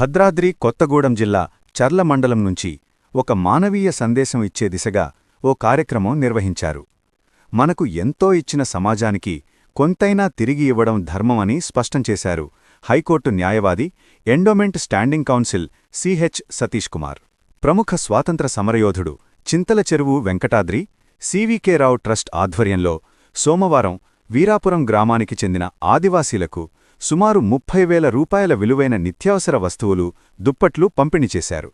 భద్రాద్రి కొత్తగూడెం జిల్లా చర్ల మండలం నుంచి ఒక మానవీయ సందేశం ఇచ్చే దిశగా ఓ కార్యక్రమం నిర్వహించారు. మనకు ఎంతో ఇచ్చిన సమాజానికి కొంతైనా తిరిగి ఇవ్వడం ధర్మమని స్పష్టం చేశారు హైకోర్టు న్యాయవాది endowment standing counsel CH Satish Kumar ప్రముఖ స్వాతంత్ర సమరయోధుడు చింతల చెరువు వెంకటాద్రి సివికే రావు ట్రస్ట్ ఆధ్వర్యంలో సోమవారం వీరాపురం గ్రామానికి చెందిన ఆదివాసీలకు సుమారు ముప్పై వేల రూపాయల విలువైన నిత్యావసర వస్తువులు దుప్పట్లు పంపిణీ చేశారు.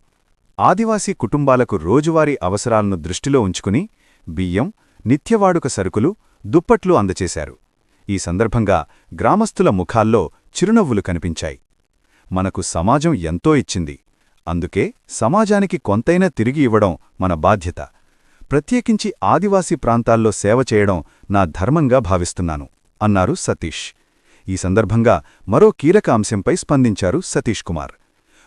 ఆదివాసీ కుటుంబాలకు రోజువారీ అవసరాలను దృష్టిలో ఉంచుకుని బియ్యం నిత్యవాడుక సరుకులు దుప్పట్లు అందచేశారు. ఈ సందర్భంగా గ్రామస్తుల ముఖాల్లో చిరునవ్వులు కనిపించాయి. మనకు సమాజం ఎంతో ఇచ్చింది. అందుకే సమాజానికి కొంతైనా తిరిగి ఇవ్వడం మన బాధ్యత. ప్రత్యేకించి ఆదివాసీ ప్రాంతాల్లో సేవ చేయడం నా ధర్మంగా భావిస్తున్నాను అన్నారు సతీష్. ఈ సందర్భంగా మరో కీలక అంశంపై స్పందించారు సతీష్ కుమార్.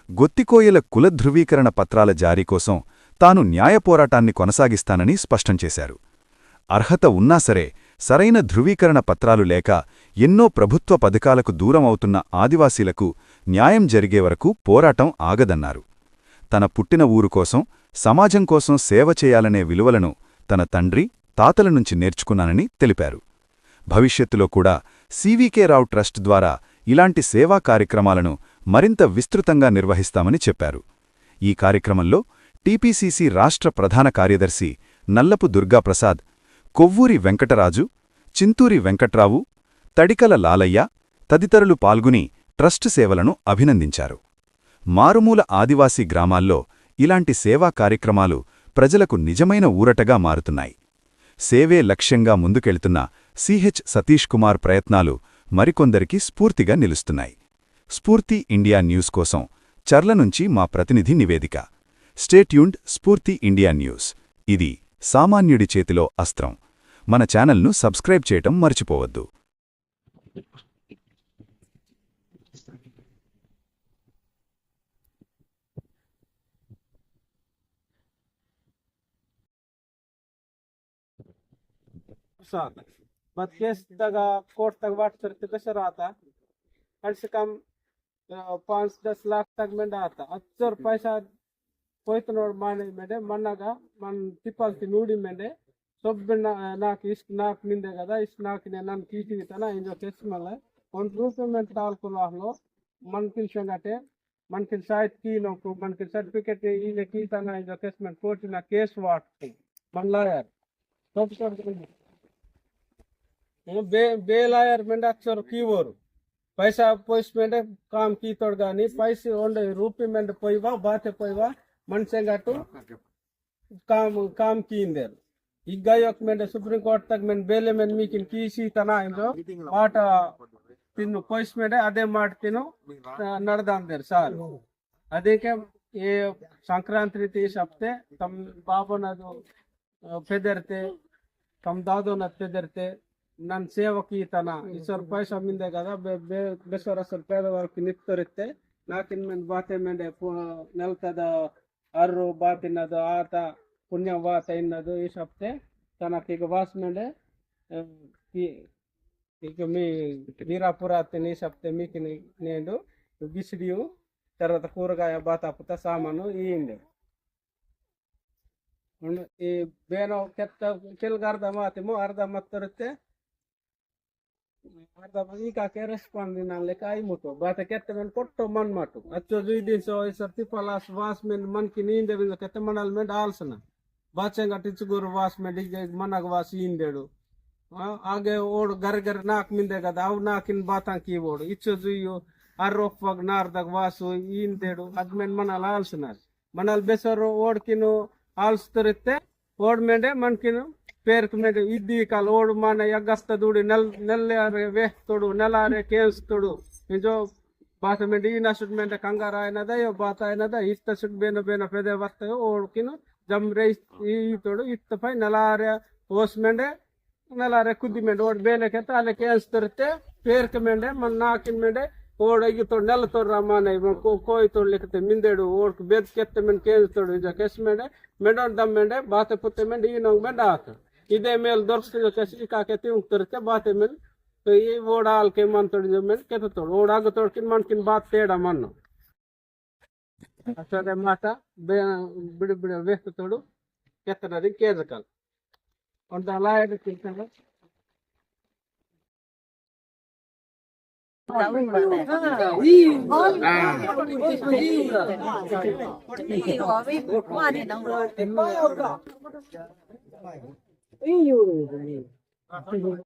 గొత్తికోయల కుల ధృవీకరణ పత్రాల జారీ కోసం తాను న్యాయ పోరాటాన్ని కొనసాగిస్తానని స్పష్టం చేశారు. అర్హత ఉన్నా సరే సరైన ధృవీకరణ పత్రాలు లేక ఎన్నో ప్రభుత్వ పథకాలకు దూరం అవుతున్న ఆదివాసీలకు న్యాయం జరిగే వరకు పోరాటం ఆగదన్నారు. తన పుట్టిన ఊరు కోసం సమాజం కోసం సేవ చేయాలనే విలువలను తన తండ్రి తాతల నుంచి నేర్చుకున్నానని తెలిపారు. భవిష్యత్తులో కూడా సివికే రావు ట్రస్ట్ ద్వారా ఇలాంటి సేవా కార్యక్రమాలను మరింత విస్తృతంగా నిర్వహిస్తామని చెప్పారు. ఈ కార్యక్రమంలో టీపీసీసీ రాష్ట్ర ప్రధాన కార్యదర్శి నల్లపు దుర్గాప్రసాద్ కొవ్వూరి వెంకటరాజు చింతూరి వెంకట్రావు తడికల లాలయ్య తదితరులు పాల్గొని ట్రస్ట్ సేవలను అభినందించారు. మారుమూల ఆదివాసీ గ్రామాల్లో ఇలాంటి సేవా కార్యక్రమాలు ప్రజలకు నిజమైన ఊరటగా మారుతున్నాయి. సేవే లక్ష్యంగా ముందుకెళ్తున్న సిహెచ్ సతీష్ కుమార్ ప్రయత్నాలు మరికొందరికి స్ఫూర్తిగా నిలుస్తున్నాయి. స్ఫూర్తి ఇండియా న్యూస్ కోసం చర్ల నుంచి మా ప్రతినిధి నివేదిక. స్టేట్యూండ్ స్ఫూర్తి ఇండియా న్యూస్. ఇది సామాన్యుడి చేతిలో అస్త్రం. మన ఛానల్ను సబ్స్క్రైబ్ చేయటం మర్చిపోవద్దు. సార్ मत तेच तगा कोट तग वाटतर कम से कम पाँच दस लाख तक में आता. अक्सर पैसा पोत नोड माने मेडे मन तिपाल की नूडी मेडे सब नाक इस, नाक निंदे कदा इस नाक ने नन कीटी तना इंजो टेस्ट को मन किल मन किल साइट की नो को मन किल सर्टिफिकेट ने इने में कोर्ट ना केस वाट मन लायर सब सब बे बेल आयर में अक्षर की ओर पैसा पोस्ट में काम की तोड़ गानी पैसे ओंडे रूपी में पोईवा बाते पोईवा मन से गटू काम काम की इंदेर इग्गा योक में सुप्रीम कोर्ट तक में बेले में मी किन कीसी तना इंदो माट ತಿನ್ನು ಪೋಸ್ಟ್ ಮೇಲೆ ಅದೇ ಮಾಡ್ತೀನೋ ನಡೆದಂದೇರ್ ಸಾರ್ ಅದಕ್ಕೆ ಈ ಸಂಕ್ರಾಂತಿ ತೀ ಸಪ್ತೆ ತಮ್ಮ ಬಾಬನದು ಪೆದರ್ತೆ ತಮ್ಮ ದಾದೋನ ಪೆದರ್ತೆ ನನ್ನ ಸೇವಕೀತನ ಈ ಸ್ವಲ್ಪ ರೂಪಾಯಿ ಸಮ್ಮಿಂದೆ ಬೇಸರ ಸ್ವಲ್ಪ ನಾಕಿನ ಮೇಲೆ ಬಾತೆ ಮೇಲೆ ನೆಲತದ ಅರ್ರು ಬಾತಿನದು ಆತ ಪುಣ್ಯ ವಾತ ಇನ್ನದು ಈ ಸಪ್ತೆ ತನಕ ಈಗ ವಾಸ ಮೇಲೆ ಈಗ ಮೀ ವೀರಾಪುರ ಈ ಸಪ್ತೆ ಮೀಕಿನ ನೇಂಡು ಬಿಸಿಡಿಯು ತರದ ಕೂರಗಾಯ ಬಾತ సామాను ಸಾಮಾನು ಈ ಬೇನೋ ಕೆತ್ತ ಕೆಲ್ಗ ಅರ್ಧ ಮಾತಿಮು ಅರ್ಧ ಮತ್ತರುತ್ತೆ ಅರ್ಧ ಈಗಾಕೆ ರೆಸ್ಪಾಂಡ್ ನಾನು ಲೆಕ್ಕ ಐಮುಟ್ಟು ಬಾತ ಕೆತ್ತ ಮೇಲೆ ಕೊಟ್ಟು ಮನ್ ಮಾಟು ಅಚ್ಚೋ ದುಯ್ ದಿವಸ ಈ ಸರ್ತಿ ಪಲಾಸ್ ವಾಸ್ ಮೇಲೆ ಮನ್ಕಿ ನೀಂದೆ ಬಿಂದ ಕೆತ್ತ ಮಣಲ್ ಮೇಲೆ ಆಲ್ಸನ ಬಾಚಂಗ ಟಿಚ್ಚುಗೂರು ವಾಸ್ ಮೇಲೆ ಈಗ ಮನಗ ವಾಸ್ ಈಂದೇಡು ಹಾಗೆ ಓಡು ಗರ ಗರ ನಾಲ್ಕು ಮಿಂದೆ ಕದ ಅವು ನಾಲ್ಕಿನ ಬಾತಾಂಕಿ ಓಡು ಇಚ್ಚು ಜುಯ್ಯು ಅರ್ರೊಪ್ಪಾಗ ನಾರ್ದಾಗ ವಾಸು ಈಂದೇಡು ಅದ್ಮೇಲೆ ಮನಲ್ ಆಲ್ಸನಾರ್ ಮನಲ್ ಬೆಸರು ಓಡ್ಕಿನು ಆಲ್ಸ್ತರಿತ್ತೆ पेरक मेदीका ओड़ मान यगस्त दूड़ नल नल्ले वेहतोड़ नल आ रे केंसतोड़ निजो बात में डी नशुट में कंगार आय ना दो बात आय इत दत सुट बेनो बेनो फेदे वर्त ओड़किन जम रे तोड़ इत पाई नल आ रे ओस मेडे नल आ रे कुदी मेडे ओड बेले के अले केंस तरते पेरक मेडे मन नाकिन मेडे ओडी तो नल तोड़ा मान कोई तोड़ लेकते मिंदेड़ ओड बेद के मेन केंस तोड़ निजा केस मेडे मेडोन दम मेडे बात पुते मेडे ये नौ मेडा आता ಇದೇ ಮೇಲೆ ದೊರ್ಸ್ತಿದ್ದ ಕಸಿ ಕಾಕೆ ತಿಂಗ್ತಿರುತ್ತೆ ಬಾತೆ ಮೇಲೆ ಈ ಓಡ ಆಲ್ಕೆ ಮನ್ ತೊಡಿದ ಮೇಲೆ ಕೆತ್ತೋಳು ಓಡಾಗ ತೊಡ್ಕಿನ್ ಮನ್ಕಿನ್ ಬಾತ್ ತೇಡ ಮಣ್ಣು ಅಷ್ಟೇ ಮಾಟ ಬೇ ಬಿಡು ಬಿಡು ಬೇಕು ತೊಡು ಕೆತ್ತನದಿ ಕೇರ್ದಕಲ್ ಒಂದು ಅಲ ಹಿಡಿತಿರ್ತಾನೆ ಈ 哎呦我的妈呀